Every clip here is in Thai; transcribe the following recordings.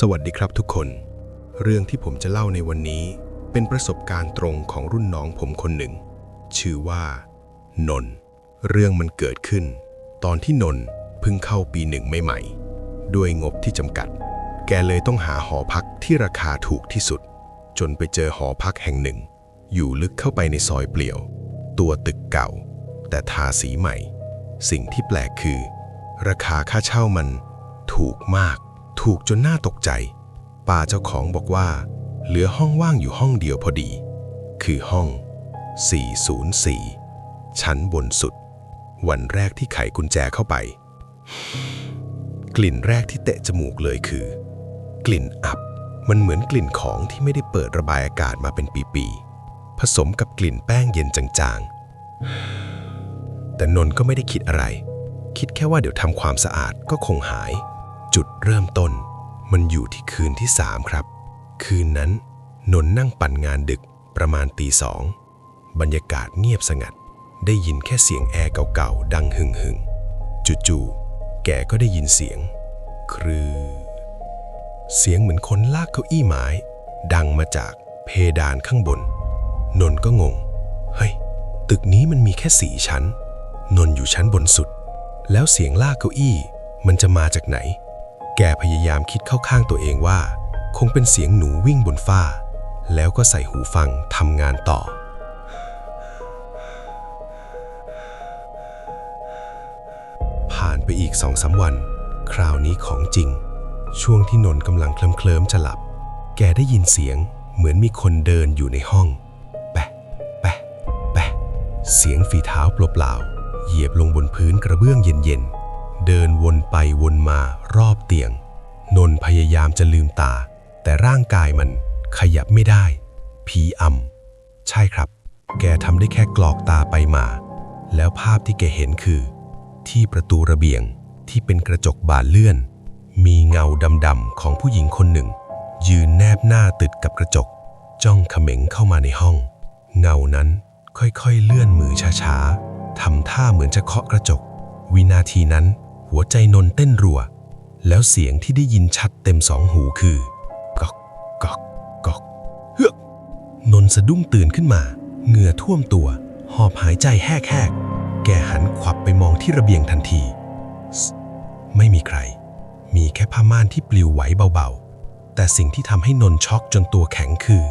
สวัสดีครับทุกคน เรื่องที่ผมจะเล่าในวันนี้ เป็นประสบการณ์ตรงของรุ่นน้องผมคนหนึ่ง ชื่อว่า นน เรื่องมันเกิดขึ้น ตอนที่นนเพิ่งเข้าปีหนึ่งใหม่ๆ ด้วยงบที่จำกัด แกเลยต้องหาหอพักที่ราคาถูกที่สุด จนไปเจอหอพักแห่งหนึ่ง อยู่ลึกเข้าไปในซอยเปลี่ยว ตัวตึกเก่า แต่ทาสีใหม่ สิ่งที่แปลกคือ ราคาค่าเช่ามันถูกมาก ถูกจนน่าตกใจ ป้าเจ้าของบอกว่า เหลือห้องว่างอยู่ห้องเดียวพอดี คือห้อง 404 ชั้นบนสุด วันแรกที่ไขกุญแจเข้าไป กลิ่นแรกที่เตะจมูกเลยคือ กลิ่นอับมันเหมือนกลิ่นของที่ไม่ได้เปิดระบายอากาศมาเป็นปีๆผสมกับกลิ่นแป้งเย็นจางๆ แต่นน์ก็ไม่ได้คิดอะไร คิดแค่ว่าเดี๋ยวทำความสะอาดก็คงหาย จุดเริ่มต้น มันอยู่ที่คืนที่สามครับ คืนนั้นนนนั่งปั่นงานดึกประมาณตีสองบรรยากาศเงียบสงัด ได้ยินแค่เสียงแอร์เก่าๆดังหึ่งหึงๆจู่ๆแกก็ได้ยินเสียง ครือ เสียงเหมือนคนลากเก้าอี้ไม้ ดังมาจากเพดานข้างบน นนก็งง เฮ้ย ตึกนี้มันมีแค่สี่ชั้น นนอยู่ชั้นบนสุด แล้วเสียงลากเก้าอี้มันจะมาจากไหน แกพยายามคิดเข้าข้างตัวเองว่า คงเป็นเสียงหนูวิ่งบนฟ้า แล้วก็ใส่หูฟังทำงานต่อ ผ่านไปอีกสองสามวัน คราวนี้ของจริง ช่วงที่นน์กำลังเคลิ้มเคลิมๆจะหลับ แกได้ยินเสียงเหมือนมีคนเดินอยู่ในห้อง แปะ แปะ แปะ เสียงฝีเท้าเปล่าๆเหยียบลงบนพื้นกระเบื้องเย็นๆ เดินวนไปวนมารอบเตียง นนพยายามจะลืมตา แต่ร่างกายมันขยับไม่ได้ ผีอำใช่ครับ แกทำได้แค่กรอกตาไปมา แล้วภาพที่แกเห็นคือ ที่ประตูระเบียงที่เป็นกระจกบานเลื่อน มีเงาดำๆของผู้หญิงคนหนึ่ง ยืนแนบหน้าติดกับกระจก จ้องเขม็งเข้ามาในห้อง เงานั้นค่อยๆเลื่อนมือช้าๆทำท่าเหมือนจะเคาะกระจก วินาทีนั้น หัวใจนนเต้นรัว แล้วเสียงที่ได้ยินชัดเต็มสองหูคือก๊อกก๊อกก๊อกเฮือกนนสะดุ้งตื่นขึ้นมา เหงื่อท่วมตัว หอบหายใจแหกๆ แกหันขวับไปมองที่ระเบียงทันที ไม่มีใคร มีแค่ผ้าม่านที่ปลิวไหวเบาๆ แต่สิ่งที่ทำให้นนช็อกจนตัวแข็งคือ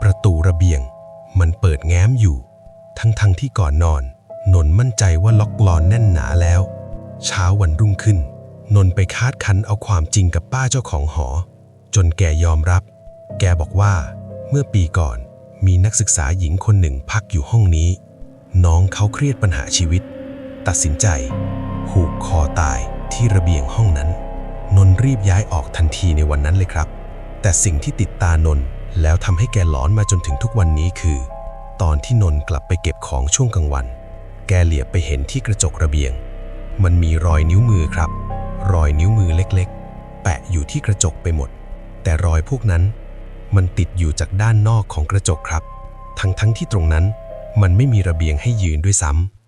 ประตูระเบียง มันเปิดแง้มอยู่ ทั้งๆที่ก่อนนอน นนมั่นใจว่าล็อกกลอนแน่นหนาแล้ว เช้าวันรุ่งขึ้น นนไปคาดคันเอาความจริงกับป้าเจ้าของหอ จนแกยอมรับ แกบอกว่า เมื่อปีก่อนมีนักศึกษาหญิงคนหนึ่งพักอยู่ห้องนี้ น้องเขาเครียดปัญหาชีวิต ตัดสินใจ ผูกคอตายที่ระเบียงห้องนั้น นนรีบย้ายออกทันทีในวันนั้นเลยครับ แต่สิ่งที่ติดตานนแล้วทำให้แกหลอนมาจนถึงทุกวันนี้คือ ตอนที่นนกลับไปเก็บของช่วงกลางวัน แกเหลียบไปเห็นที่กระจกระเบียง มันมีรอยนิ้วมือครับ รอยนิ้วมือเล็กๆ แปะอยู่ที่กระจกไปหมด แต่รอยพวกนั้น มันติดอยู่จากด้านนอกของกระจกครับ ทั้งๆทที่ตรงนั้นมันไม่มีระเบียงให้ยืนด้วยซ้ำ